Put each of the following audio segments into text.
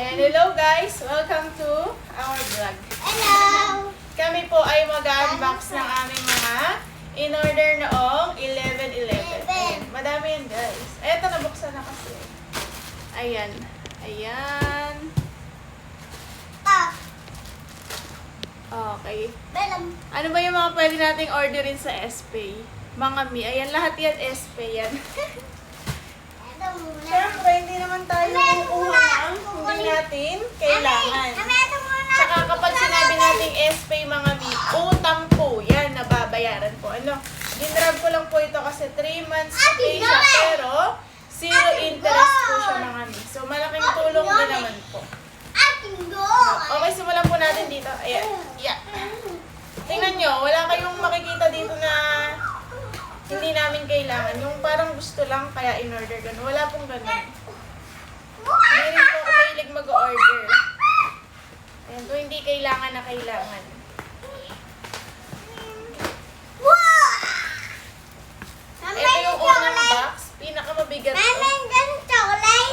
Ayan, hello guys! Welcome to our vlog. Hello! Kami po ay mag-unbox ng aming mga in-order noong 11-11. Ayan, madami yan guys. Eto, nabuksan na kasi. Ayan. Ayan. Okay. Ano ba yung mga pwede nating orderin sa SPay? Mga mi. Ayan, lahat yan SPay yan. Muna. Siyempre, hindi naman tayo kukuha ng hindi natin kailangan. Tsaka kapag sinabi nating SPay mga mi, utang po yan, nababayaran po. Ano, dinrab ko lang po ito kasi 3 months pay siya, pero zero interest po siya mga mi. So, malaking tulong din naman po. Okay, simulan po natin dito. Ayan. Yeah. Tingnan nyo, wala kayong makikita dito na hindi namin kailangan. Yung parang gusto lang, kaya in-order ganun. Wala pong ganun. Hindi rin po ako mahilig mag-order. Ayan, kung hindi kailangan na kailangan. Ito yung unang box. Pinakamabigat to.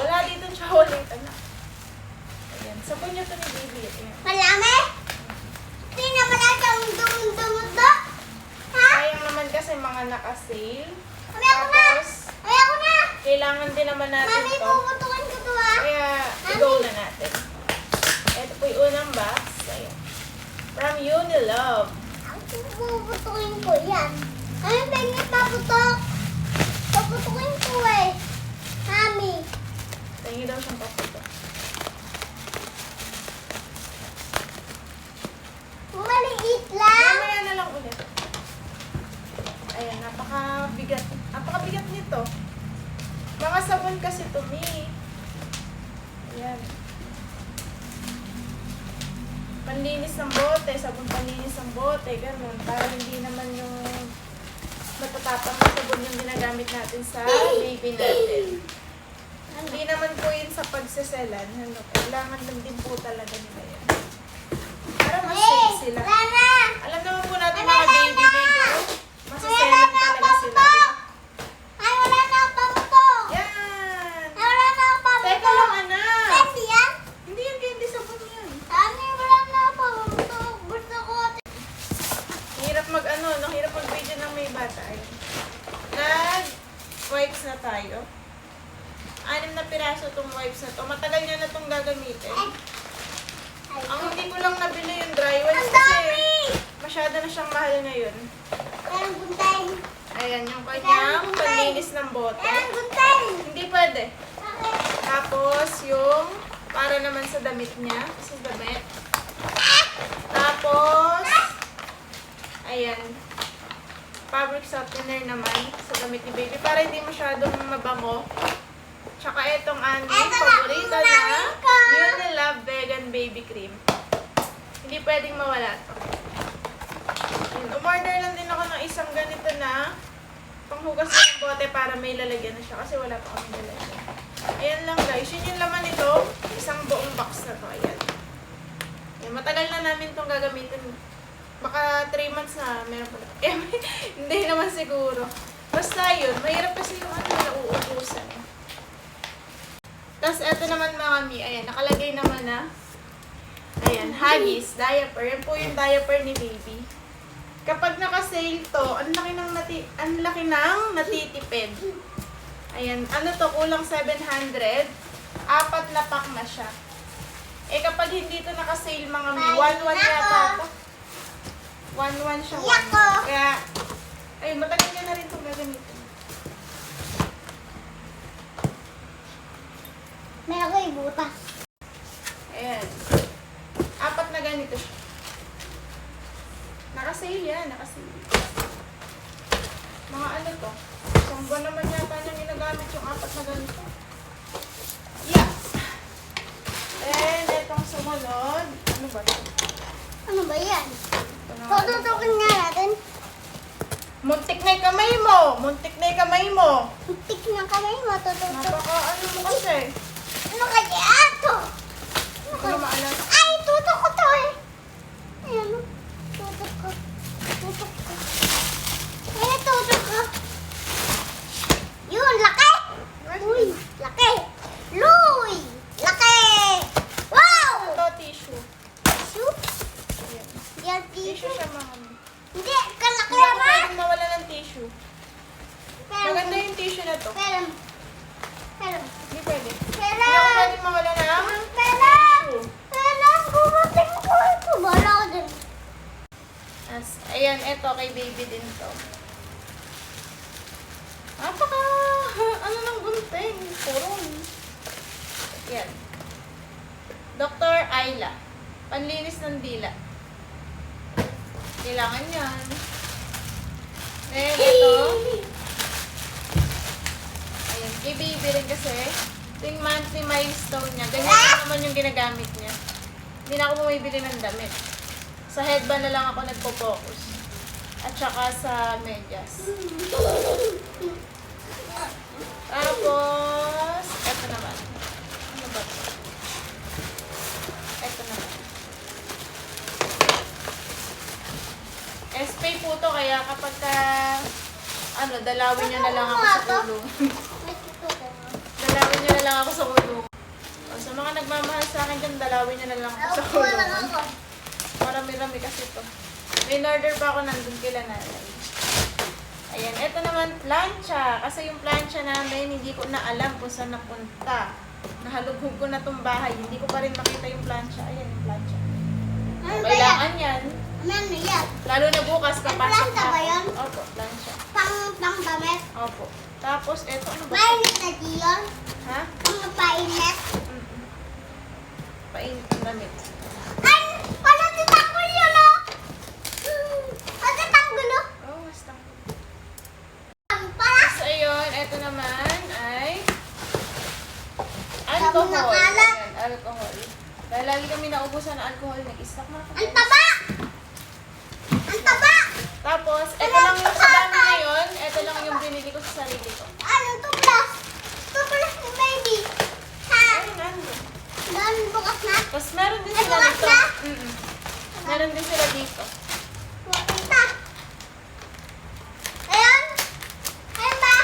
Wala dito chocolate. Ano? Ayan, sabon nyo to ni baby. Ayan. Malami? Tingnan mo na itong dumudumudo. Ha? Sayang naman kasi mga naka-sale. Mami, ako na. Mami, ako na. kailangan din naman natin Mami, to. puputukan ko to ha. Kaya, i-go na natin. Ito po yung unang box. Ayan. From Unilove. Ang puputukin ko yan. Mami, pwede paputok. Paputukin ko eh. Mami. Tingin daw siyang paputo. Maliit lang. Mamaya na lang ulit. Ayan, napakabigat. Napakabigat nito. Mga sabon kasi to me. Ayan. Panlinis ng bote, sabon panlinis ng bote, ganun. Para hindi naman yung matatapang na sabon yung ginagamit natin sa baby natin. Hindi naman po yun sa pagseselan. Ano, kailangan lang din po talaga nila yan. Para mas safe sila. Alam naman po natin mga baby baby, masaselan talaga sila. Ay, wala na ako paputok. Yan! Ay, wala na ako paputok. Teka lang anak! Candy yan? Hindi yan candy sabon yan. Mami, wala na ako paputok. Gusto ko. Hirap mag ano, no? Hirap mag video ng may bata. Ayun. Nag wipes na tayo. Anim na piraso tong wipes na to. Matagal niya na tong gagamitin. Ay, Ang hindi ko lang nabili yung dry wipes kasi masyado na siyang mahal ngayon. Meron guntay. Ayan, yung kanyang panlinis ng bote. Meron guntay. Hindi pwede. Tapos, yung para naman sa damit niya. Sa damit. Tapos, ayan. Fabric softener naman sa damit ni baby. Para hindi masyadong mabango. Tsaka itong aming paborito na. Unilove Vegan Baby Cream. Hindi pwedeng mawala to. Yun, umorder lang din ako ng isang ganito na panghugas ng bote para may lalagyan na siya kasi wala pa kami lalagyan. Ayan lang guys, yun yung laman nito. Isang buong box na to. Ayan. Ayan, matagal na namin itong gagamitin. Baka 3 months na meron pa. Eh, hindi naman siguro. Basta yun, mahirap kasi yung ano na uubusan. Tapos eto naman mga mi, ayan, nakalagay naman na Ayan, Huggies, diaper. Yan po yung diaper ni baby. Kapag naka-sale to, ang laki ng nati ang laki ng natitipid. Ayan, ano to, kulang 700. Apat na pack na siya. Eh kapag hindi to naka-sale mga mi, 1-1 yata to. 1-1 siya. 1. Yako! Kaya, ay, matagal niya na rin itong gagamitin. May ako ibutas. Ayan. Apat na ganito siya. Naka-sale yan, naka-sale. Mga ano to? Isang buwan naman yata niyang ginagamit yung apat na ganito. Yeah. And itong sumunod, ano ba ito? Ano ba yan? Tututukin nga natin. Muntik na yung kamay mo! Muntik na yung kamay mo! Tik na kamay mo. Tututok. Napaka ano mo kasi. Ano kaya ito? Ano Hindi ko kaya? na maalam. Ay, tutok ko to eh. Ayan. oh. Tutok ko. Tutok ko. Ayan, tutok ko. Yun, laki. Uy, laki. Luy. Laki. Ito, kay baby din to. Napaka, ano ng gunting, purong. Yan. Dr. Ayla. Panlinis ng dila. Kailangan yan. Then, ito. Ayan, kay baby rin kasi. Ito yung monthly milestone niya. Ganyan lang naman yung ginagamit niya. Hindi na ako bumibili ng damit. Sa headband na lang ako nagpo-focus. At saka sa medyas. Tapos, eto naman. Ano ba to? Eto naman. SPay po to, kaya kapag ka, ano, dalawin nyo na lang ako sa tutuko. dalawin nyo na lang ako sa kulong. O, sa mga nagmamahal sa akin dyan, dalawin nyo na lang ako sa ako. Marami-rami kasi to. May order pa ako nandun kila nanay. Ayan, eto naman plancha. Kasi yung plancha namin, hindi ko na alam kung saan napunta. Nahalughog ko na tong bahay. Hindi ko pa rin makita yung plancha. Ayan yung plancha. Ano? Kailangan yan. Ano yan? Lalo na bukas kapasok plancha ba yan? Opo, plancha. Pang, pang damit? Opo. Tapos, eto ano ba? Mainit na diyon? Ha? Pang painit? Mm-mm. Painit ang damit. Ay, wala si Tanggol yun, oh! Hmm, Wala si Tanggol, oh! Oh, basta. Ang pala! So, ayun, eto naman ay Sabi alcohol. ng kalat. Ayan, alcohol. Dahil lagi kami naubusan ng alcohol, nag-stock na Ang kami. taba! Ang taba! Tapos, eto lang yung sa dami ngayon, eto lang yung binili ko sa sarili ko. Ano to plus? To plus ni baby. Ha? Ayun, ano. Doon bukas na? Tapos meron din sila dito. na? Mm-mm. Meron din sila dito. Pupunta. Ayan. Ayan ba?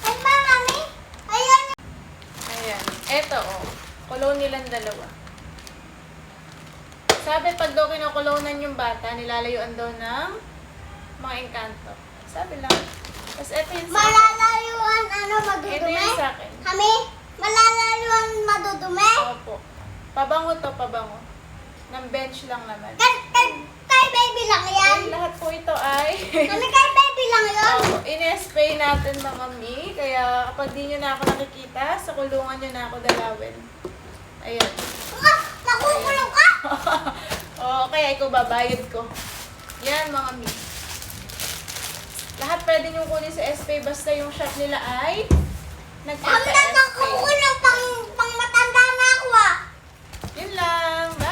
Ayan ba, mami? Ayan. Ayan. Eto, oh. Kulo nilang dalawa. Sabi, kinukulonan yung bata, nilalayuan daw ng mga engkanto. Sabi lang. Tapos eto yung sa Malalayuan, ano, Ito madudumi? yung sa akin. Kami? Malalayuan, madudumi? Opo. Pabango to, pabango. Ng bench lang naman. Kay, kay, kay baby lang yan. Ay, lahat po ito ay... Kami kay baby lang yun. Opo, in-spray natin mga mi. Kaya kapag di nyo na ako nakikita, sa kulungan nyo na ako dalawin. Ayan. Ah, nakukulong ka. O, kaya ikaw babayad ko. Yan mga miss. Lahat pwede niyong kunin sa SP basta yung shop nila ay nagpapa-SP. Ang nanang kukulang pang, pang matanda na ako ah. Yun lang.